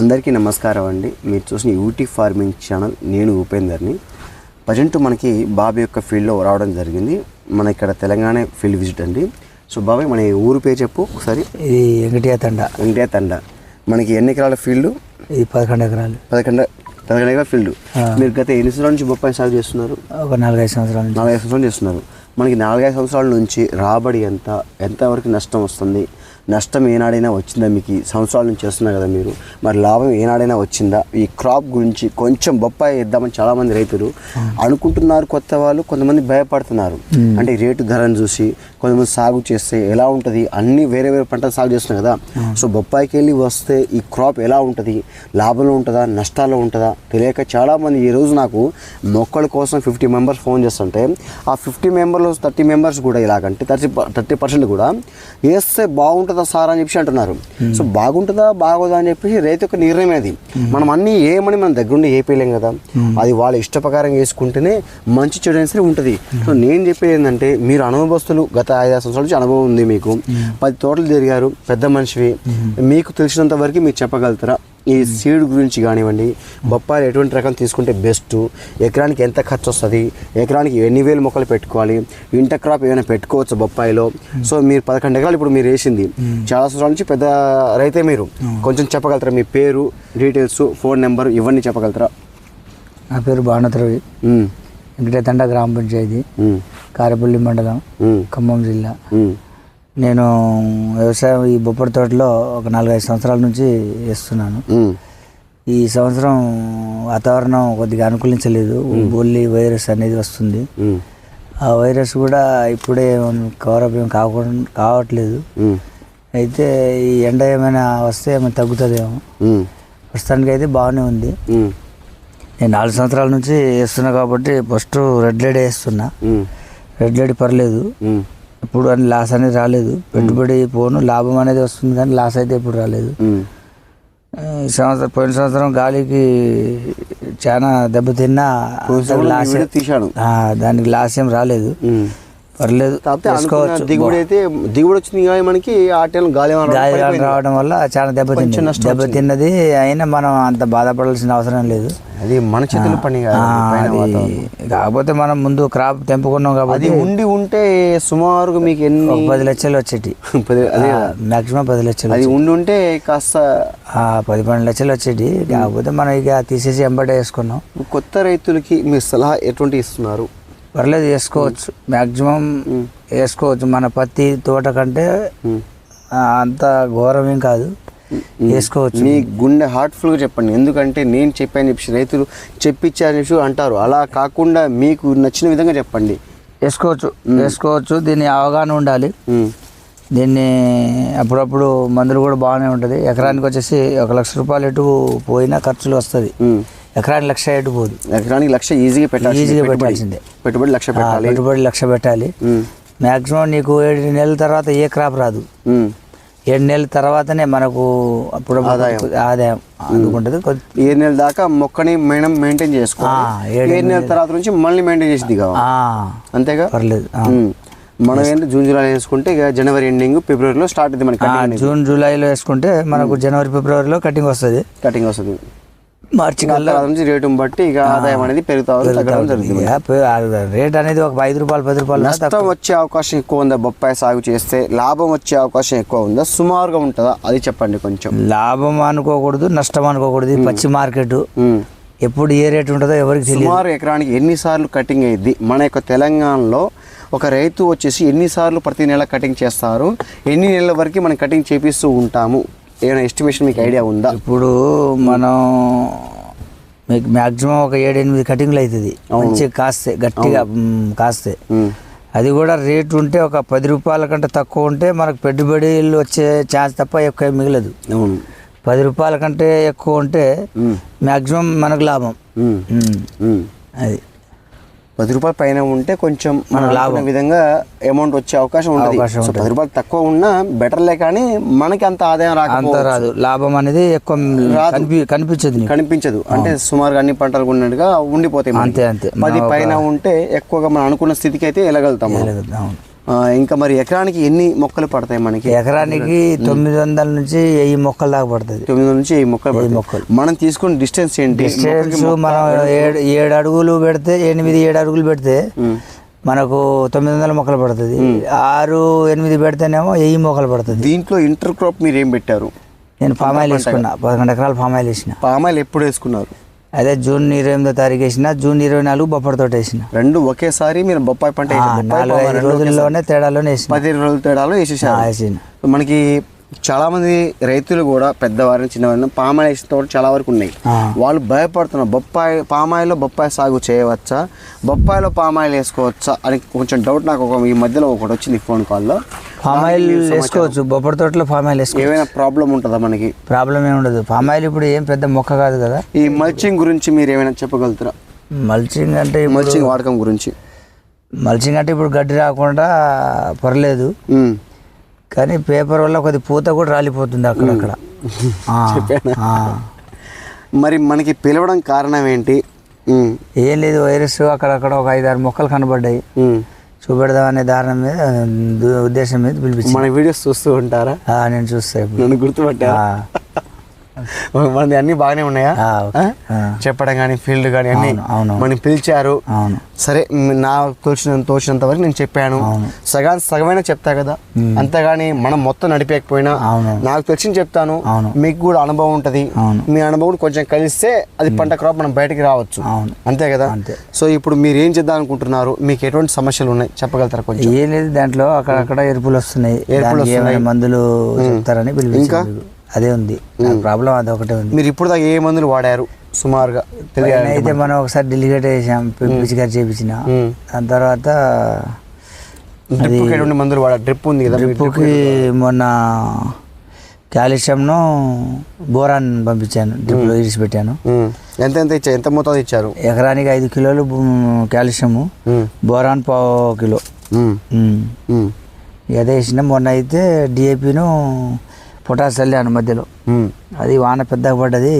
అందరికీ నమస్కారం అండి. మీరు చూసిన యూటీ ఫార్మింగ్ ఛానల్ నేను ఉపేందర్ని. ప్రజెంట్ మనకి బాబు యొక్క ఫీల్డ్లో రావడం జరిగింది. మన ఇక్కడ తెలంగాణ ఫీల్డ్ విజిట్ అండి. సో బాబాయ్ మన ఊరు పేరు చెప్పు ఒకసారి. ఇది వెంకటయ్య తండ. వెంకటే తండ. మనకి ఎన్ని ఎకరాల ఫీల్డ్? ఇది పదకొండు ఎకరాలు. పదకొండు పదకొండు ఎకరాల ఫీల్డ్. మీరు గత ఎన్ని సంవత్సరాల నుంచి బొప్పాయి సాగు చేస్తున్నారు? ఒక నాలుగైదు సంవత్సరాల నాలుగైదు సంవత్సరాలు చేస్తున్నారు. మనకి నాలుగైదు సంవత్సరాల నుంచి రాబడి ఎంత ఎంతవరకు నష్టం వస్తుంది? నష్టం ఏనాడైనా వచ్చిందా మీకు? ఈ సంవత్సరాల నుంచి చేస్తున్నారు కదా మీరు. మరి లాభం ఏనాడైనా వచ్చిందా? ఈ క్రాప్ గురించి కొంచెం బొప్పాయి ఇద్దామని చాలామంది రైతులు అనుకుంటున్నారు కొత్త వాళ్ళు కొంతమంది భయపడుతున్నారు. అంటే రేటు ధరను చూసి కొంతమంది సాగు చేస్తే ఎలా ఉంటుంది? అన్ని వేరే వేరే పంటలు సాగు చేస్తున్నారు కదా. సో బొప్పాయికి వెళ్ళి వస్తే ఈ క్రాప్ ఎలా ఉంటుంది? లాభంలో ఉంటుందా? నష్టాల్లో ఉంటుందా? తెలియక చాలామంది ఈ రోజు నాకు మొక్కల కోసం ఫిఫ్టీ మెంబర్స్ ఫోన్ చేస్తుంటే ఆ ఫిఫ్టీ మెంబర్లో థర్టీ మెంబర్స్ కూడా ఇలాగంటే థర్టీ థర్టీ పర్సెంట్ కూడా వేస్తే బాగుంటుందా సార్ అని చెప్పి అంటున్నారు. సో బాగుంటుందా బాగోదా అని చెప్పేసి రైతు యొక్క నిర్ణయం అది. మనం అన్ని ఏమని మన దగ్గరుండి ఏపీలేం కదా. అది వాళ్ళ ఇష్ట ప్రకారం వేసుకుంటేనే మంచి చెడు అనేది సరే ఉంటుంది. సో నేను చెప్పేది ఏంటంటే మీరు అనుభవస్తులు గత ఐదు సంవత్సరాల నుంచి అనుభవం ఉంది మీకు. పది తోటలు తిరిగారు పెద్ద మనిషివి. మీకు తెలిసినంత వరకు మీరు చెప్పగలుగుతారా? ఈ సీడ్ గురించి కానివ్వండి బొప్పాయిలు ఎటువంటి రకం తీసుకుంటే బెస్ట్ ఎకరానికి ఎంత ఖర్చు వస్తుంది? ఎకరానికి ఎన్ని వేలు మొక్కలు పెట్టుకోవాలి? ఇంటర్ క్రాప్ ఏమైనా పెట్టుకోవచ్చు బొప్పాయిలో? సో మీరు పదకొండు ఎకరాలు ఇప్పుడు మీరు వేసింది. చాలా సంవత్సరాల నుంచి పెద్ద రైతే మీరు. కొంచెం చెప్పగలుగుతారా మీ పేరు డీటెయిల్స్ ఫోన్ నెంబర్ ఇవన్నీ చెప్పగలుగుతారా? నా పేరు భానుతరవి ఉమ్, వెంకటయ్య తండ గ్రామ పంచాయతీ. కారపల్లి మండలం ఖమ్మం జిల్లా. నేను వ్యవసాయం ఈ బొప్పటి తోటలో ఒక నాలుగైదు సంవత్సరాల నుంచి వేస్తున్నాను. ఈ సంవత్సరం వాతావరణం కొద్దిగా అనుకూలించలేదు. బోల్లి వైరస్ అనేది వస్తుంది. ఆ వైరస్ కూడా ఇప్పుడే కవరప్ ఏం కాకుండా కావట్లేదు. అయితే ఈ ఎండ ఏమైనా వస్తే ఏమైనా తగ్గుతుందేమో. ప్రస్తుతానికి అయితే బాగానే ఉంది. నేను నాలుగు సంవత్సరాల నుంచి వేస్తున్నా కాబట్టి ఫస్ట్ రెడ్ లైడ్ వేస్తున్నా. రెడ్ లైడ్ పర్లేదు. ఇప్పుడు అని లాస్ అనేది రాలేదు. పెట్టుబడి పోను లాభం అనేది వస్తుంది కానీ లాస్ అయితే ఇప్పుడు రాలేదు. ఈ సంవత్సరం పోయిన సంవత్సరం గాలికి చాలా దెబ్బతిన్నా లాస్ దానికి లాస్ ఏం రాలేదు. పర్లేదు దిగుబడి అయితే దిగుబడి వచ్చింది కానీ మనకి ఆ టైం గాలి గాలి. రావడం వల్ల చాలా దెబ్బతింది కొంచెం నష్టం దెబ్బతిన్నది అయినా మనం అంత బాధపడాల్సిన అవసరం లేదు. అది మన చేతుల పని. కాకపోతే మనం ముందు క్రాప్ తెంపుకున్నాం అది కాబట్టి ఉండి ఉంటే సుమారుగా మీకు ఎన్ని పది లక్షలు వచ్చేటి. మాక్సిమం పది లక్షలు అది ఉండి ఉంటే కాస్త పది పన్నెండు లక్షలు వచ్చేటి. కాకపోతే మనం ఇక తీసేసి ఎంబడే వేసుకున్నాం. కొత్త రైతులకి మీ సలహా ఎటువంటి ఇస్తున్నారు? పర్లేదు వేసుకోవచ్చు. మ్యాక్సిమం వేసుకోవచ్చు. మన పత్తి తోట కంటే అంత ఘోరం ఏం కాదు వేసుకోవచ్చు. మీ గుండె హార్ట్ఫుల్గా చెప్పండి. ఎందుకంటే నేను చెప్పాను చెప్పి రైతులు చెప్పించారని చెప్పి అంటారు. అలా కాకుండా మీకు నచ్చిన విధంగా చెప్పండి. వేసుకోవచ్చు. వేసుకోవచ్చు. దీని అవగాహన ఉండాలి. దీన్ని అప్పుడప్పుడు మందులు కూడా బాగానే ఉంటుంది. ఎకరానికి వచ్చేసి ఒక లక్ష రూపాయలు ఎటు పోయినా ఖర్చులు వస్తుంది. ఎకరానికి లక్ష పోదు ఎకరానికి లక్ష ఈజీగా పెట్టాలి ఈజీగా. పెట్టాల్సిందే. పెట్టుబడి లక్ష పెట్టాలి. పెట్టుబడి లక్ష పెట్టాలి. మ్యాక్సిమం నీకు ఏడు నెలల తర్వాత ఏ క్రాప్ రాదు. ఏడు నెలల తర్వాతనే మనకు అప్పుడు ఆదాయం. అందుకుంటుంది. ఏడు నెలల దాకా మొక్కని మేడం మెయింటైన్ చేసుకోవాలి. ఆ, ఏడు నెలల తర్వాత నుంచి మళ్ళీ మెయింటైన్ చేసి దిగాలి ఆ, అంతేగా? పర్లేదు. మనం ఏంటంటే జూన్ జూలై వేసుకుంటే ఇక జనవరి ఎండింగ్ ఫిబ్రవరిలో స్టార్ట్ అవుతుంది మనకి జూన్ జూలైలో వేసుకుంటే మనకు జనవరి ఫిబ్రవరిలో కటింగ్ వస్తుంది. కటింగ్ వస్తుంది. మార్చి నుంచి రేటుని బట్టి ఇక ఆదాయం అనేది పెరుగుతా జరుగుతుంది. రేట్ అనేది ఒక ఐదు రూపాయలు పది రూపాయలు నష్టం వచ్చే అవకాశం ఎక్కువ ఉందా బొప్పాయి సాగు చేస్తే? లాభం వచ్చే అవకాశం ఎక్కువ ఉందా? సుమారుగా ఉంటుందా? అది చెప్పండి కొంచెం. లాభం అనుకోకూడదు నష్టం అనుకోకూడదు. పచ్చి మార్కెట్. ఎప్పుడు ఏ రేట్ ఉంటుందో ఎవరికి తెలియదు. సుమారు ఎకరానికి ఎన్నిసార్లు కటింగ్ అయ్యిద్ది? మన యొక్క తెలంగాణలో ఒక రైతు వచ్చేసి ఎన్నిసార్లు ప్రతి నెల కటింగ్ చేస్తారు? ఎన్ని నెలల వరకు మనం కటింగ్ చేపిస్తూ ఉంటాము? ఏమైనా ఎస్టిమేషన్ మీకు ఐడియా ఉందా? ఇప్పుడు మనం మీకు మ్యాక్సిమం ఒక ఏడు ఎనిమిది కటింగ్లు అవుతుంది. మంచిగా కాస్తే గట్టిగా కాస్తే. అది కూడా రేట్ ఉంటే ఒక పది రూపాయల కంటే తక్కువ ఉంటే మనకు పెట్టుబడులు వచ్చే ఛాన్స్ తప్ప ఎక్కువ మిగలదు. అవును. పది రూపాయల కంటే ఎక్కువ ఉంటే. మ్యాక్సిమం మనకు లాభం. అది. పది రూపాయల పైన ఉంటే కొంచెం మన లాభం. విధంగా అమౌంట్ వచ్చే అవకాశం ఉంటుంది. సో పది రూపాయలు తక్కువ ఉన్నా బెటర్లే కానీ మనకి అంత ఆదాయం రాకపోవచ్చు. రాదు. లాభం అనేది ఎక్కువ కనిపించదు కనిపించదు. అంటే సుమారుగా అన్ని పంటలు ఉన్నట్టుగా ఉండిపోతాయి. అంతే అంతే. పది పైన ఉంటే ఎక్కువగా మనం అనుకున్న స్థితికి అయితే వెళ్ళగలుగుతాం ఇంకా మరి ఎకరానికి ఎన్ని మొక్కలు పడతాయి మనకి? ఎకరానికి తొమ్మిది వందల నుంచి వెయ్యి మొక్కల దాకా పడుతుంది. తొమ్మిది నుంచి వెయ్యి మొక్కలు. మొక్కలు. మనం తీసుకున్న డిస్టెన్స్ ఏంటి? డిస్టెన్స్ మనం ఏడు ఏడు అడుగులు పెడితే ఎనిమిది ఏడు అడుగులు పెడితే మనకు తొమ్మిది వందల మొక్కలు పడుతుంది. ఆరు ఎనిమిది పెడితేనేమో వెయ్యి మొక్కలు పడుతుంది. దీంట్లో ఇంటర్ క్రాప్ మీరు ఏం పెట్టారు? నేను ఫామ్ ఆయిల్ వేసుకున్నా. పదకొండు ఎకరాలు ఫామ్ ఆయిల్ వేసిన. పామాయిల్ ఎప్పుడు వేసుకున్నారు? అదే జూన్ ఇరవై ఎనిమిదో తారీఖు వేసిన జూన్ ఇరవై నాలుగు బొప్పటి తోట వేసిన. రెండు ఒకేసారి మీరు బొప్పాయి పంట నాలుగు పామాయిల్ ఐదు రోజుల్లోనే తేడాలోనే వేసిన. పదిహేను రోజుల తేడాలో వేసిన మనకి చాలా మంది రైతులు కూడా పెద్దవారిని చిన్నవారిని పామాయిల్ వేసిన తోట చాలా వరకు ఉన్నాయి. వాళ్ళు భయపడుతున్నారు బొప్పాయి పామాయిల్లో బొప్పాయి సాగు చేయవచ్చా? బొప్పాయిలో పామాయిల్ వేసుకోవచ్చా? అని కొంచెం డౌట్ నాకు ఒక ఈ మధ్యలో ఒకటి వచ్చింది ఫోన్ కాల్లో ఫామ్ ఆయిల్ వేసుకోవచ్చు. బొప్పటి తోటలో ఫామ్ ఆయిల్ వేసుకోవచ్చు. ఏమైనా ప్రాబ్లం ఉంటుందా మనకి? ప్రాబ్లం ఏమి ఉండదు. ఫామ్ ఆయిల్ ఇప్పుడు ఏం పెద్ద మొక్క కాదు కదా. ఈ మల్చింగ్ గురించి మీరు ఏమైనా చెప్పగలుగుతారా? మల్చింగ్ అంటే మల్చింగ్ వాడకం గురించి. మల్చింగ్ అంటే ఇప్పుడు గడ్డి రాకుండా పర్లేదు. కానీ పేపర్ వల్ల కొద్ది పూత కూడా రాలిపోతుంది అక్కడక్కడ. మరి మనకి పిలవడం కారణం ఏంటి. ఏం లేదు వైరస్ అక్కడక్కడ ఒక ఐదారు మొక్కలు కనబడ్డాయి. ఉమ్. చూపెడదామనే దారుణం మీద ఉద్దేశం మీద పిలిపించి మన వీడియోస్ చూస్తూ ఉంటారా? నేను చూస్తా నన్ను గుర్తుపట్టారా ఆ, మనది అన్ని బాగానే ఉన్నాయా. చెప్పడం కానీ ఫీల్డ్ కానీ అన్ని. మనం పిలిచారు. సరే మ్, నాకు తోచినంత వరకు నేను చెప్పాను. సగాన్ సగమైనా చెప్తా కదా? అంతేగాని మనం మొత్తం నడిపేయకపోయినా. నాకు తెలిసింది చెప్తాను. మీకు కూడా అనుభవం ఉంటది. మీ అనుభవం కొంచెం కలిస్తే అది పంట క్రాప్ మనం బయటికి రావచ్చు. అంతే కదా. సో ఇప్పుడు మీరు ఏం చేద్దాం అనుకుంటున్నారు? మీకు ఎటువంటి సమస్యలు ఉన్నాయి? చెప్పగలుగుతారా కొంచెం? ఏం లేదు దాంట్లో అక్కడక్కడ ఎరుపులు వస్తున్నాయి. ఎరుపులు మందులు చెప్తారని పిలిపించారు. అదే ఉంది. ప్రాబ్లం అది ఒకటే ఉంది. మీరు ఇప్పుడు దాకా ఏ మందులు వాడారు? సుమారుగా అయితే మనం ఒకసారి డెలిగేట్ చేసాం పిచ్చిగారు చేపించిన. ఉమ్. దాని తర్వాత మందులు వాడారు? డ్రిప్ ఉంది కదా మీరు డ్రిప్పుకి మొన్న కాల్షియంను బోరాన్ పంపించాను డ్రిప్లో ఇరిచి పెట్టాను. ఎంత ఎంత ఇచ్చారు? ఎంత మోతాదు ఇచ్చారు? ఎకరానికి ఐదు కిలోలు ఉమ్. బోరాన్ పావు కిలో. అదే వేసిన మొన్న అయితే డిఏపిను పొటాస్ చల్లాను మధ్యలో. అది వాన పెద్దగా పడ్డది.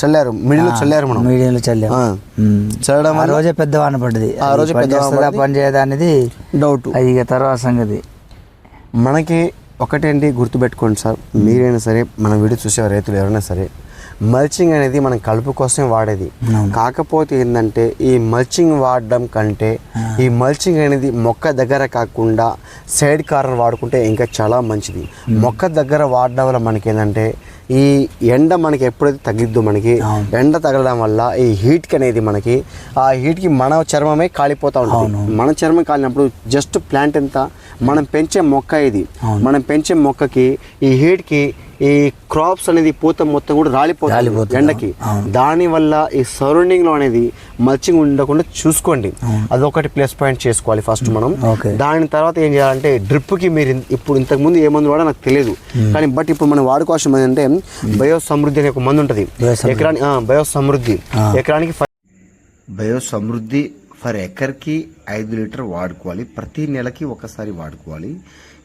చల్లారు. మిడిల్ చల్లారు మనం. మీడియంలో చల్లాం ఆ. ఉమ్. చల్లడం ఆ రోజే పెద్ద వాన పడ్డది. ఆ రోజే పెద్ద. పని చేయదా అనేది డౌట్. అది ఇక తర్వాత సంగతి. మనకి ఒకటేంటి గుర్తుపెట్టుకోండి సార్. మీరైనా సరే మన వీడియో చూసే రైతులు ఎవరైనా సరే మల్చింగ్ అనేది మనం కలుపు కోసమే వాడేది. కాకపోతే ఏంటంటే ఈ మల్చింగ్ వాడడం కంటే ఈ మల్చింగ్ అనేది మొక్క దగ్గర కాకుండా సైడ్ కార్నర్ వాడుకుంటే ఇంకా చాలా మంచిది. మొక్క దగ్గర వాడడం వల్ల మనకి ఏంటంటే ఈ ఎండ మనకి ఎప్పుడైతే తగ్గిద్దో మనకి ఎండ తగలడం వల్ల ఈ హీట్కి అనేది మనకి ఆ హీట్కి మన చర్మమే కాలిపోతూ ఉంటుంది. మన చర్మం కాలినప్పుడు జస్ట్ ప్లాంట్ ఎంత మనం పెంచే మొక్క ఇది మనం పెంచే మొక్కకి ఈ హీట్కి ఈ క్రాప్స్ అనేది పూత మొత్తం కూడా రాలిపోతుంది. ఎండకి. దాని వల్ల ఈ సరౌండింగ్లో అనేది మల్చింగ్ ఉండకుండా చూసుకోండి. అదొకటి ప్లస్ పాయింట్ చేసుకోవాలి ఫస్ట్ మనం. దాని తర్వాత ఏం చేయాలంటే డ్రిప్కి మీరు ఇప్పుడు ఇంతకు ముందు ఏ మందు వాడో నాకు తెలియదు. కానీ బట్ ఇప్పుడు మనం వాడుకోవాల్సిన ఏంటంటే బయో సమృద్ధి అనే ఒక మందు ఉంటుంది. బయో సమృద్ధి. ఎకరానికి బయో సమృద్ధి ఎకరానికి బయో సమృద్ధి ఫర్ ఎకర్కి ఐదు లీటర్ వాడుకోవాలి. ప్రతి నెలకి ఒకసారి వాడుకోవాలి.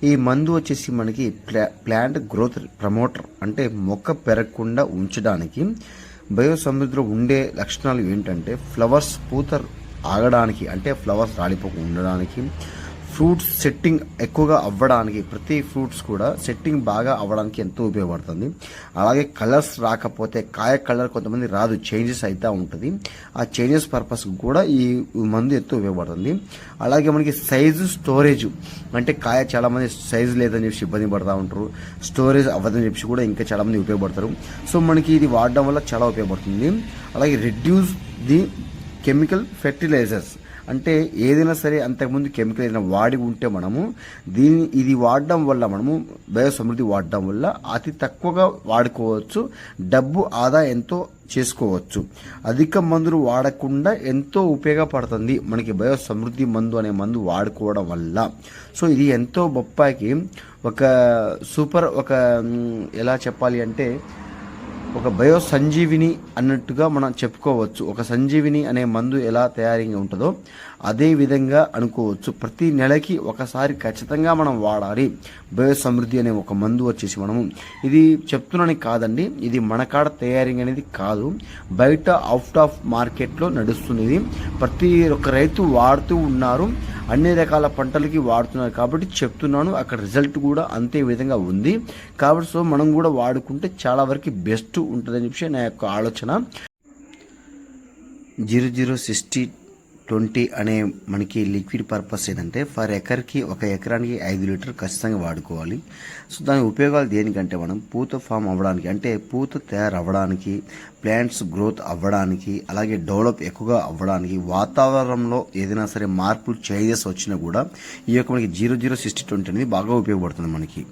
ఈ మందు వచ్చేసి మనకి ప్లా ప్లాంట్ గ్రోత్ ప్రమోటర్ అంటే మొక్క పెరగకుండా ఉంచడానికి బయో సమృద్ధిలో ఉండే లక్షణాలు ఏంటంటే ఫ్లవర్స్ పూత ఆగడానికి అంటే ఫ్లవర్స్ రాలిపోకుండా ఉండడానికి ఫ్రూట్స్ సెట్టింగ్ ఎక్కువగా అవ్వడానికి ప్రతి ఫ్రూట్స్ కూడా సెట్టింగ్ బాగా అవ్వడానికి ఎంతో ఉపయోగపడుతుంది. అలాగే కలర్స్ రాకపోతే కాయ కలర్ కొంతమంది రాదు చేంజెస్ అవుతూ ఉంటుంది. ఆ చేంజెస్ పర్పస్ కూడా ఈ మందు ఎంతో ఉపయోగపడుతుంది. అలాగే మనకి సైజు స్టోరేజ్ అంటే కాయ చాలా మంది సైజు లేదని చెప్పి ఇబ్బంది పడతా ఉంటారు స్టోరేజ్ అవ్వదని చెప్పి కూడా ఇంకా చాలామంది ఉపయోగపడతారు. సో మనకి ఇది వాడడం వల్ల చాలా ఉపయోగపడుతుంది. అలాగే రెడ్యూస్ ది కెమికల్ ఫెర్టిలైజర్స్ అంటే ఏదైనా సరే అంతకుముందు కెమికల్ ఏదైనా వాడి ఉంటే మనము దీన్ని ఇది వాడడం వల్ల మనము బయో సమృద్ధి వాడడం వల్ల అతి తక్కువగా వాడుకోవచ్చు డబ్బు ఆదా ఎంతో చేసుకోవచ్చు. అధిక మందులు వాడకుండా ఎంతో ఉపయోగపడుతుంది మనకి బయో సమృద్ధి మందు అనే మందు వాడుకోవడం వల్ల. సో ఇది ఎంతో బొప్పాయికి ఒక సూపర్ ఒక ఎలా చెప్పాలి అంటే ఒక బయో సంజీవిని అన్నట్టుగా మనం చెప్పుకోవచ్చు. ఒక సంజీవిని అనే మందు ఎలా తయారీ ఉంటుందో అదే విధంగా అనుకోవచ్చు. ప్రతి నెలకి ఒకసారి ఖచ్చితంగా మనం వాడాలి. బయో సమృద్ధి అనే ఒక మందు వచ్చేసి మనము. ఇది చెప్తున్నాను కాదండి. ఇది మనకాడ తయారీ అనేది కాదు. బయట అవుట్ ఆఫ్ మార్కెట్లో నడుస్తుంది ఇది ప్రతి ఒక్క రైతు వాడుతూ ఉన్నారు. అన్ని రకాల పంటలకి వాడుతున్నారు కాబట్టి చెప్తున్నాను అక్కడ రిజల్ట్ కూడా అంతే విధంగా ఉంది. కాబట్టి సో మనం కూడా వాడుకుంటే చాలా వరకు బెస్ట్ ఉంటుందని చెప్పి నా యొక్క ఆలోచన. జీరో జీరో సిక్స్టీ ట్వంటీ అనే మనకి లిక్విడ్ పర్పస్ ఏంటంటే ఫర్ ఎకర్కి ఒక ఎకరానికి ఐదు లీటర్ ఖచ్చితంగా వాడుకోవాలి. సో దాని ఉపయోగాలు దేనికంటే మనం పూత ఫామ్ అవ్వడానికి అంటే పూత తయారవ్వడానికి ప్లాంట్స్ గ్రోత్ అవ్వడానికి అలాగే డెవలప్ ఎక్కువగా అవ్వడానికి వాతావరణంలో ఏదైనా సరే మార్పులు చేంజెస్ వచ్చినా కూడా ఈ యొక్క మనకి జీరో జీరో సిక్స్టీ ట్వంటీ అనేది బాగా ఉపయోగపడుతుంది మనకి.